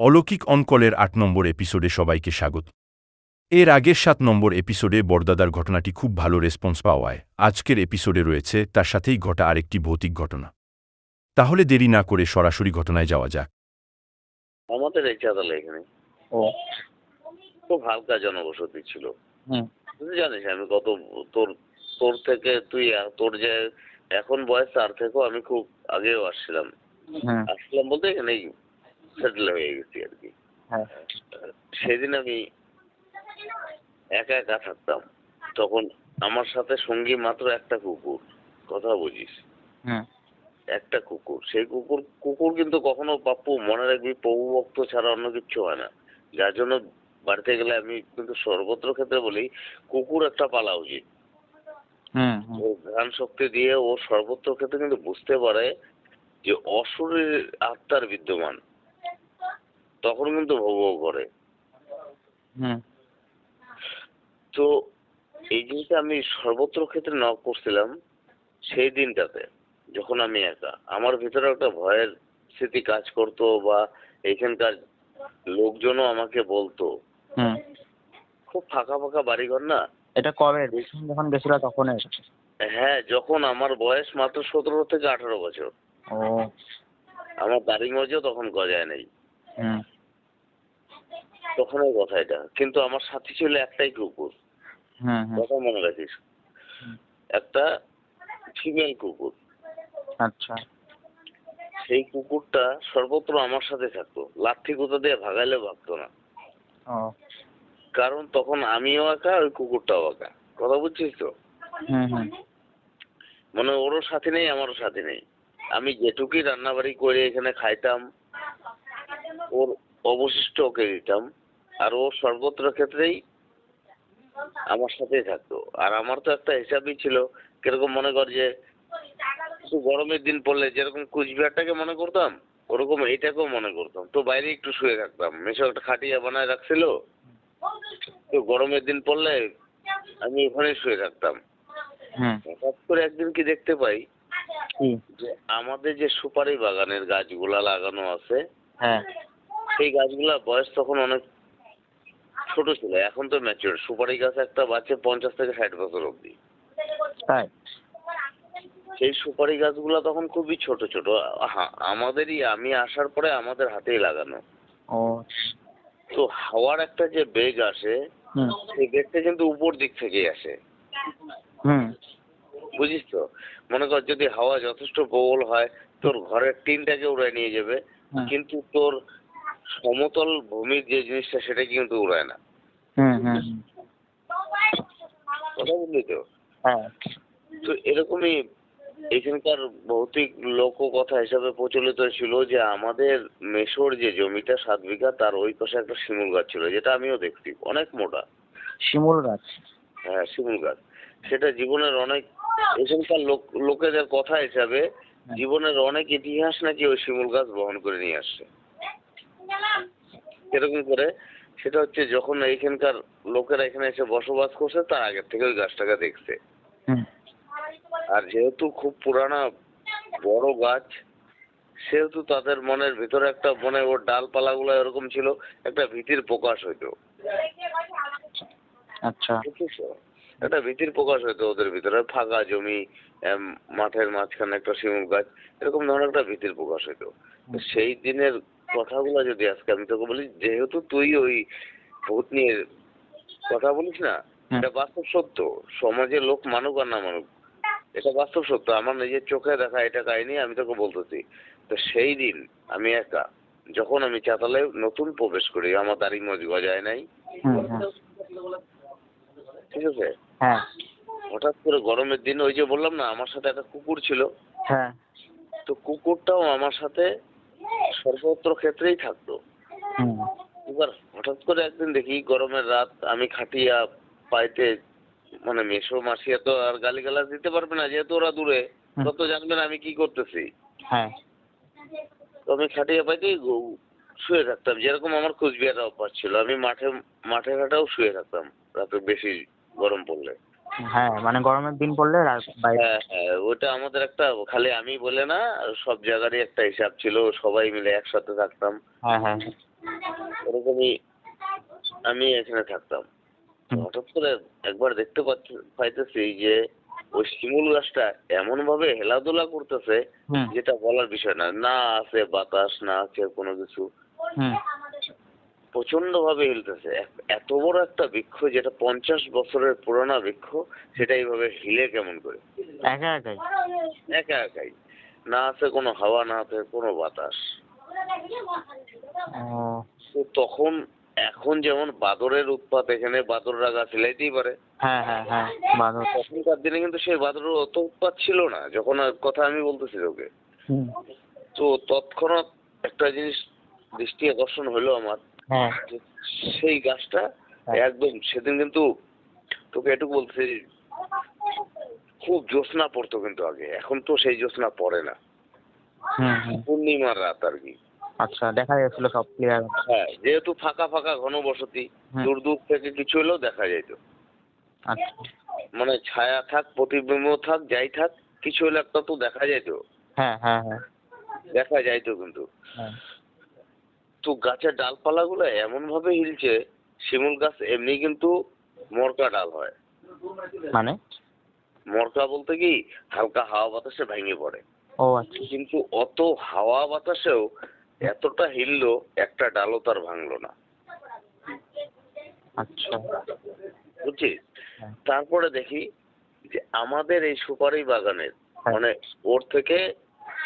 অলৌকিক অনকলের আট নম্বর এপিসোডে সবাইকে স্বাগত। এর আগের সাত নম্বর এপিসোডে বরদাদার ঘটনাটি খুব ভালো রেসপন্স পাওয়ায় আজকের এপিসোডে রয়েছে তার সাথেই ঘটা আরেকটি ভৌতিক ঘটনা। তাহলে দেরি না করে সরাসরি ঘটনায় যাওয়া যাক। আমাদের এই চাঁদালে এখানে। ও। খুব হালকা জনবসতি ছিল। হুম। তুই জানিস আমি কত তোর তোর থেকে তুই তোর যে এখন বয়স তার থেকেও আমি খুব আগেও আসছিলাম। আসছিলাম বলতে এখানেই সেটেল হয়ে গেছি আর কি। হ্যাঁ। সেদিন আমি একা একা থাকতাম। তখন আমার সাথে সঙ্গী মাত্র একটা কুকুর কথা বুঝিস। একটা কুকুর। সেই কুকুর কুকুর কিন্তু কখনো পাপ্পু মনে রাখবি প্রভু ভক্ত ছাড়া অন্য কিচ্ছু হয় না। যার জন্য বাড়িতে গেলে আমি কিন্তু সর্বত্র ক্ষেত্রে বলি কুকুর একটা পালা উচিত। ওর শক্তি দিয়ে ও সর্বত্র ক্ষেত্রে কিন্তু বুঝতে পারে যে অসুরের আত্মার বিদ্যমান। তখন কিন্তু ভোগ করে। হুম। তো এই জিনিসটা আমি সর্বত্র ক্ষেত্রে নক করছিলাম সেই দিনটাতে যখন আমি একা। আমার ভিতরে একটা ভয়ের স্মৃতি কাজ করতো বা এখানকার লোকজনও আমাকে বলতো। হুম। খুব ফাঁকা ফাঁকা বাড়িঘর না? এটা কবে? যখন গেছিল তখন হ্যাঁ যখন আমার বয়স মাত্র সতেরো থেকে আঠারো বছর। আমার দাড়ি মজও তখন গজায় নেই। হুম। তখনের কথা এটা। কিন্তু আমার সাথে ছিল একটাই কুকুর কথা মনে রাখিস। একটা ফিমেল কুকুর আচ্ছা। সেই কুকুরটা সর্বত্র আমার সাথে থাকতো। লাঠি কোথা দিয়ে ভাগাইলে ভাগতো না। কারণ তখন আমিও একা ওই কুকুরটাও একা। কথা বুঝছিস তো? মানে ওরও সাথে নেই আমারও সাথে নেই। আমি যেটুকুই রান্নাবাড়ি করে এখানে খাইতাম ওর অবশিষ্ট ওকে দিতাম। আর ও সর্বত্র ক্ষেত্রেই আমার সাথেই থাকতো। আর আমার তো একটা হিসাবই ছিল কীরকম মনে কর যে একটু গরমের দিন পড়লে যেরকম কুচবিহারটাকে মনে করতাম ওরকম এইটাকেও মনে করতাম। তো বাইরে একটু শুয়ে থাকতাম। মেশো একটা খাটিয়া বানায় রাখছিল। তো গরমের দিন পড়লে আমি ওখানে শুয়ে থাকতাম। হঠাৎ করে একদিন কি দেখতে পাই যে আমাদের যে সুপারি বাগানের গাছগুলা লাগানো আছে হ্যাঁ। সেই গাছগুলা বয়স তখন অনেক ছোট ছিল এখন তো ম্যাচিওর সুপারি গাছ একটা বাচ্চা পঞ্চাশ থেকে ষাট বছর অবধি। তাই? সেই সুপারি গাছগুলা তখন খুবই ছোট ছোট। আমাদেরই আমি আসার পরে আমাদের হাতেই লাগানো। ও। তো হাওয়ার একটা যে বেগ আসে সেই বেগটা কিন্তু উপর দিক থেকেই আসে। হুম। বুঝিস তো? মনে কর যদি হাওয়া যথেষ্ট প্রবল হয় তোর ঘরের টিনটাকে উড়ায় নিয়ে যাবে। কিন্তু তোর সমতল ভূমির যে জিনিসটা সেটা কিন্তু উড়ায় না। কথা বুঝলি তো? হ্যাঁ। তো এরকমই এখানকার ভৌতিক লোক কথা হিসাবে প্রচলিত ছিল যে আমাদের মেশোর যে জমিটা সাত বিঘা তার ওই পাশে একটা শিমুল গাছ ছিল যেটা আমিও দেখছি অনেক মোটা। শিমুল গাছ? হ্যাঁ শিমুল গাছ। সেটা জীবনের অনেক এখানকার লোক লোকেদের কথা হিসাবে জীবনের অনেক ইতিহাস নাকি ওই শিমুল গাছ বহন করে নিয়ে আসছে। এরকম করে সেটা হচ্ছে যখন এইখানকার লোকেরা এখানে এসে বসবাস করছে তার আগের থেকে ওই গাছটাকে দেখছে। আর যেহেতু খুব পুরানা বড় গাছ সেহেতু তাদের মনের ভিতরে একটা মনে ওর ডালপালাগুলো এরকম ছিল একটা ভীতির প্রকাশ হইতো। আচ্ছা? একটা ভীতির প্রকাশ হইতো ওদের ভিতরে। ফাঁকা জমি মাঠের মাঝখানে একটা শিমুল গাছ এরকম ধরনের একটা ভীতির প্রকাশ হইতো তো সেই দিনের কথাগুলো যদি আজকে আমি তোকে বলি যেহেতু তুই ওই ভূত নিয়ে কথা বলিস না এটা বাস্তব সত্য। সমাজে লোক মানুক আর না মানুক এটা বাস্তব সত্য। আমার নিজের চোখে দেখা এটা কাহিনী আমি তোকে বলতেছি। তো সেই দিন আমি একা যখন আমি চাতালে নতুন প্রবেশ করি আমার দাড়ি মজ গজায় নাই। ঠিক আছে? হ্যাঁ। হঠাৎ করে গরমের দিন ওই যে বললাম না আমার সাথে একটা কুকুর ছিল। হ্যাঁ। তো কুকুরটাও আমার সাথে সর্বত্র ক্ষেত্রেই থাকতো। এবার হঠাৎ করে একদিন দেখি গরমের রাত আমি খাটিয়া পাইতে মানে মেসো মাসিয়া তো আর গালিগালাজ দিতে পারবে না যেহেতু ওরা দূরে তত জানবে না আমি কি করতেছি। হ্যাঁ। তো আমি খাটিয়া পাইতেই গো- শুয়ে থাকতাম। যেরকম আমার কুচবিহারের অভ্যাস ছিল আমি মাঠে মাঠে ঘাটেও শুয়ে থাকতাম রাতে বেশি গরম পড়লে। হ্যাঁ মানে গরমের দিন পড়লে হ্যাঁ হ্যাঁ ওটা আমাদের একটা খালি আমি বলে না সব জায়গারই একটা হিসাব ছিল সবাই মিলে একসাথে থাকতাম। হ্যাঁ হ্যাঁ ওরকমই আমি এখানে থাকতাম। হঠাৎ করে একবার দেখতে পাচ্ছি পাইতেছি যে ওই শিমুল গাছটা এমন ভাবে হেলাদোলা করতেছে যেটা বলার বিষয় না। না আছে বাতাস না আছে কোনো কিছু। প্রচণ্ড ভাবে হিলতেছে এত বড় একটা বৃক্ষ যেটা পঞ্চাশ বছরের পুরোনো বৃক্ষ সেটা এইভাবে হিলে কেমন করে? একা একাই? একা একাই। না আছে কোনো হাওয়া না আছে কোনো বাতাস। তো তখন এখন যেমন বাদরের উৎপাত এখানে বাদররা গাছ হিলাইতেই পারে। হ্যাঁ হ্যাঁ হ্যাঁ তখনকার দিনে কিন্তু সেই বাদরের অত উৎপাত ছিল না যখন কথা আমি বলতেছি তোকে। হুম। তো তৎক্ষণাৎ একটা জিনিস দৃষ্টি আকর্ষণ হলো আমার। হ্যাঁ। সেই গাছটা হ্যাঁ। একদম সেদিন কিন্তু তোকে এটুকু বলছি খুব জ্যোৎস্না পড়তো কিন্তু আগে। এখন তো সেই জ্যোৎস্না পড়ে না। পূর্ণিমার রাত আর কি। আচ্ছা দেখা যাচ্ছিল সব ক্লিয়ার হ্যাঁ যেহেতু ফাঁকা ফাঁকা ঘনবসতি হুম। দূর দূর থেকে কিছু হলেও দেখা যেত আচ্ছা। মানে ছায়া থাক প্রতিবিম্ব থাক যাই থাক কিছু হলে একটা তো দেখা যেত হ্যাঁ হ্যাঁ হ্যাঁ। দেখা যাইতো কিন্তু। হ্যাঁ। তো গাছের ডালপালাগুলো এমন ভাবে হিলছে শিমুল গাছ এমনি কিন্তু মরকা ডাল হয়। মানে? মরকা বলতে কি হালকা হাওয়া বাতাসে ভেঙে পড়ে। ও আচ্ছা। কিন্তু অত হাওয়া বাতাসেও এতটা হিললো একটা ডালও তার ভাঙলো না। আচ্ছা। বুঝছিস হ্যাঁ। তারপরে দেখি যে আমাদের এই সুপারি বাগানের হ্যাঁ। মানে ওর থেকে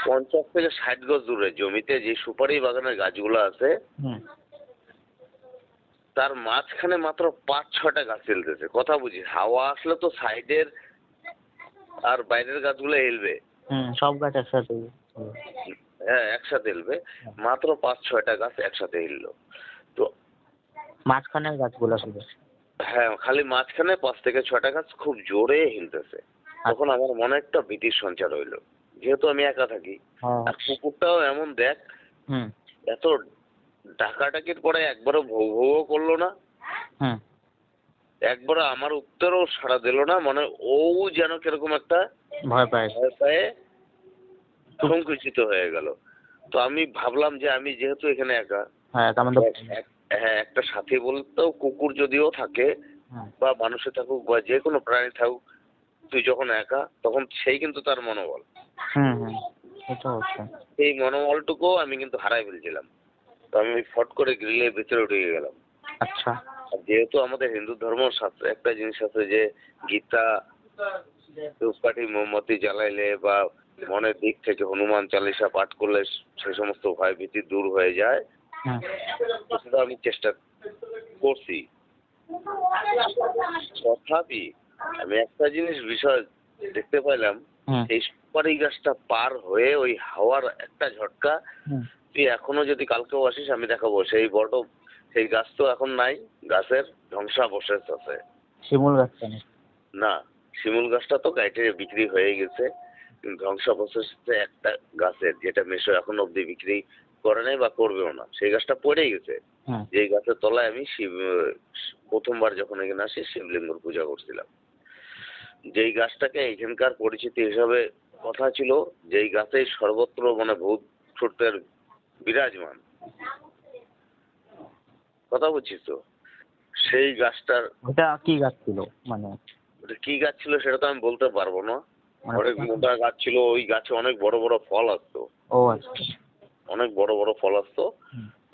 পঞ্চাশ থেকে ষাট গজ দূরে জমিতে যে সুপারি বাগানের গাছগুলো আছে তার মাঝখানে মাত্র পাঁচ ছটা গাছ হিলতেছে। কথা বুঝি হাওয়া আসলে তো সাইডের আর বাইরের গাছগুলো হিলবে। সব গাছ একসাথে। হ্যাঁ একসাথে হিলবে। মাত্র পাঁচ ছয়টা গাছ একসাথে হিললো। তো মাঝখানের গাছগুলো শুধু? হ্যাঁ খালি মাঝখানে পাঁচ থেকে ছয়টা গাছ খুব জোরে হিলতেছে। তখন আমার মনে একটা ভীতির সঞ্চার হইল। যেহেতু আমি একা থাকি আর কুকুরটাও এমন দেখ এত ডাকাডাকির পরে একবারও ভৌ ভৌ করল না। একবার আমার উত্তরও সাড়া দিল না মানে ও যেন কীরকম একটা ভয় পায়। ভয় পায়ে সংকুচিত হয়ে গেল। তো আমি ভাবলাম যে আমি যেহেতু এখানে একা হ্যাঁ এক- হ্যাঁ একটা সাথী বলতেও কুকুর যদিও থাকে বা মানুষে থাকুক বা যে কোনো প্রাণী থাকুক তুই যখন একা তখন সেই কিন্তু তার মনোবল। হুম হুম অবশ্যই এই মনোবলটুকুও আমি কিন্তু হারাই ফেলছিলাম। তো আমি ফট করে গ্রিলের ভিতরে ঢুকে গেলাম। আচ্ছা। যেহেতু আমাদের হিন্দু ধর্ম শাস্ত্রে একটা জিনিস আছে যে গীতা ধূপকাঠি মোমবাতি জ্বালাইলে বা মনের দিক থেকে হনুমান চালিসা পাঠ করলে সে সমস্ত ভয় ভীতি দূর হয়ে যায়। সেটা আমি চেষ্টা করছি। তথাপি আমি একটা জিনিস বিষয় দেখতে পাইলাম এই সুপারি গাছটা পার হয়ে ওই হাওয়ার একটা ঝটকা তুই এখনও যদি কালকেও আসিস আমি দেখাবো। সেই বড় সেই গাছ তো এখন নাই গাছের ধ্বংসাবশেষ আছে। শিমুল গাছ কেন না শিমুল গাছটা তো গাইটে বিক্রি হয়ে গেছে ধ্বংসাবশেষ একটা গাছের যেটা মেশো এখন অব্দি বিক্রি করে নাই বা করবেও না। সেই গাছটা পড়েই গেছে। হুম যেই গাছের তলায় আমি শিব প্রথমবার যখন এখানে আসি শিবলিঙ্গর পূজা করছিলাম। যেই গাছটাকে এখানকার পরিচিতি হিসাবে কথা ছিল যেই গাছেই সর্বত্র মানে ভূত ছোট্টের বিরাজমান। কথা বলছিস তো? সেই গাছটার ওটা কি গাছ ছিল? মানে ওটা কি গাছ ছিল সেটা তো আমি বলতে পারব না। মানে অনেক মোটা গাছ ছিল ওই গাছে অনেক বড় বড় ফল আসতো। ও আচ্ছা। অনেক বড় বড় ফল আসতো।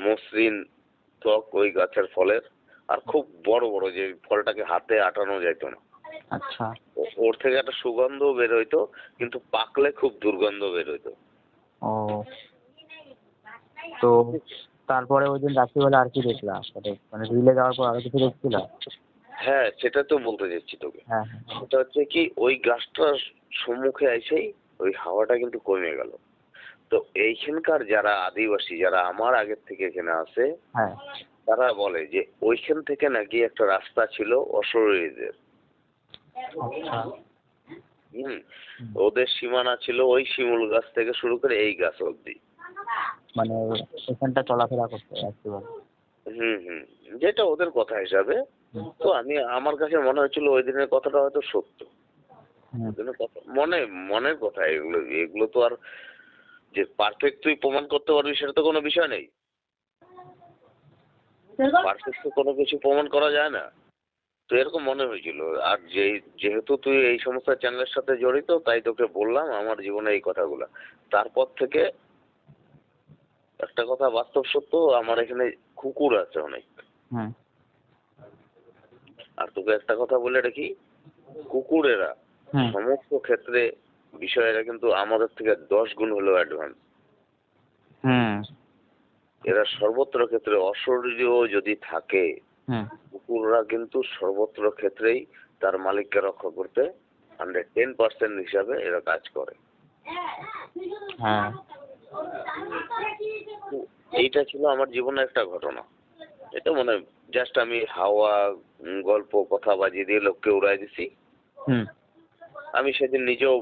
মসৃণ ত্বক ওই গাছের ফলের। আর খুব বড় বড় যে ফলটাকে হাতে আটানো যেত না। আচ্ছা। ওর থেকে একটা সুগন্ধ বের হইতো কিন্তু পাকলে খুব দুর্গন্ধ বের হইতো ও তো তারপরে ওই দিন রাত্রিবেলা আর কি দেখলা? মানে মানে রিলে যাওয়ার পর আরও কিছু দেখছিলা? হ্যাঁ সেটা তো বলতে যাচ্ছি তোকে। হ্যাঁ হ্যাঁ। সেটা হচ্ছে কি ওই গাছটার সম্মুখে এসেই ওই হাওয়াটা কিন্তু কমে গেল। তো এইখানকার যারা আদিবাসী যারা আমার আগের থেকে এখানে আছে হ্যাঁ। তারা বলে যে ওইখান থেকে নাকি একটা রাস্তা ছিল অশরীরীদের। হুম। হুম। ওদের সীমানা ছিল ওই শিমুল গাছ থেকে শুরু করে এই গাছ অবধি। মানে এখানটা চলাফেরা করতে রাত্রিবেলা হুম হুম। যেটা ওদের কথা হিসাবে। তো আমি আমার কাছে মনে হচ্ছিল ওই দিনের কথাটা হয়তো সত্য। মনে মনের কথা এগুলো এগুলো তো আর যে পারফেক্ট তুই প্রমাণ করতে পারবি সেটা তো কোনো বিষয় নেই। পারফেক্ট তো কোনো কিছু প্রমাণ করা যায় না। তো এরকম মনে হয়েছিল। আর যে যেহেতু তুই এই সমস্ত চ্যানেলের সাথে জড়িত তাই তোকে বললাম আমার জীবনে এই কথাগুলো। তারপর থেকে একটা কথা বাস্তব সত্য আমার এখানে কুকুর আছে অনেক। আর তোকে একটা কথা বলে রাখি কুকুরেরা হুম সমস্ত ক্ষেত্রে বিষয়েরা কিন্তু আমাদের থেকে দশ গুণ হলেও অ্যাডভান্স এরা সর্বত্র ক্ষেত্রে অশরীরীয় যদি থাকে কুকুররা কিন্তু সর্বত্র ক্ষেত্রেই তার মালিককে রক্ষা করতে হান্ড্রেড টেন পার্সেন্ট হিসাবে এরা কাজ করে। হ্যাঁ। এইটা ছিল আমার জীবনের একটা ঘটনা। এটা মানে জাস্ট আমি হাওয়া গল্প কথা বাজিয়ে দিয়ে লোককে উড়াই দিছি। আমি সেদিন নিজেও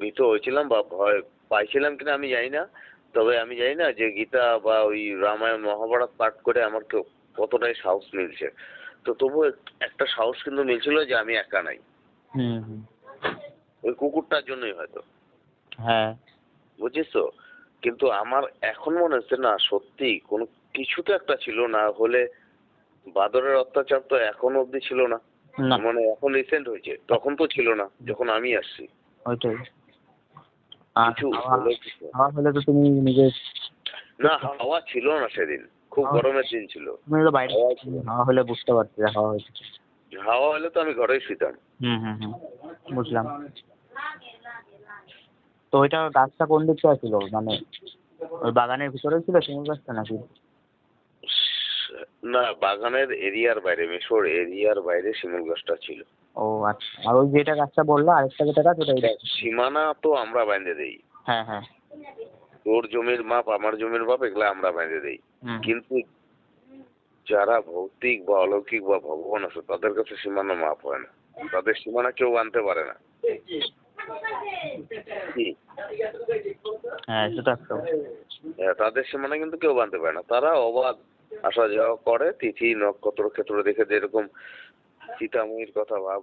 ভীত হয়েছিলাম বা ভয় পাইছিলাম কিনা আমি জানি না। তবে আমি জানি না যে গীতা বা ওই রামায়ণ মহাভারত পাঠ করে আমার কেউ কতটাই সাহস মিলছে। তো তবু একটা সাহস কিন্তু মিলছিল যে আমি একা নাই। ওই কুকুরটার জন্যই হয়তো। হ্যাঁ। বুঝছিস তো কিন্তু আমার এখন মনে হচ্ছে না সত্যি কোনো কিছু তো একটা ছিল না হলে বাদরের অত্যাচার তো এখনও অবধি ছিল না। মানে এখন রিসেন্ট হয়েছে তখন তো ছিল না যখন আমি আসছি। ওইটাই। হলে তো তুমি নিজে না হাওয়া ছিল না সেদিন। খুব গরমের দিন ছিল। তুমি তো বাইরে হাওয়া হলে বুঝতে পারছি হাওয়া হয়েছে। হাওয়া হলে তো আমি ঘরেই শুইতাম হুম হুম হুম বুঝলাম। তো ওইটা গাছটা কোন দিকটা ছিল মানে ওই বাগানের ভিতরে ছিল শিমুল গাছটা নাকি? না বাগানের এরিয়ার বাইরে মেশোর এরিয়ার বাইরে শিমুল গাছটা ছিল। ও আচ্ছা। আর ওই যেটা গাছটা বলল আরেকটা যেটা গাছ ওটা? সীমানা তো আমরা বেঁধে দেই। হ্যাঁ হ্যাঁ। তোর জমির মাপ আমার জমির মাপ এগুলো আমরা বেঁধে দেই। কিন্তু যারা ভৌতিক বা অলৌকিক বা ভগবান আছে তাদের কাছে সীমানা মাপ হয় না। তাদের সীমানা কেউ আনতে পারে না। হ্যাঁ হ্যাঁ, তাদের সীমানা কিন্তু কেউ বানতে পারে না। তারা অবাধ আসা যাওয়া করে তিথি নক্ষত্র ক্ষেত্র দেখে যেরকম সীতাময়ীর কথা ভাব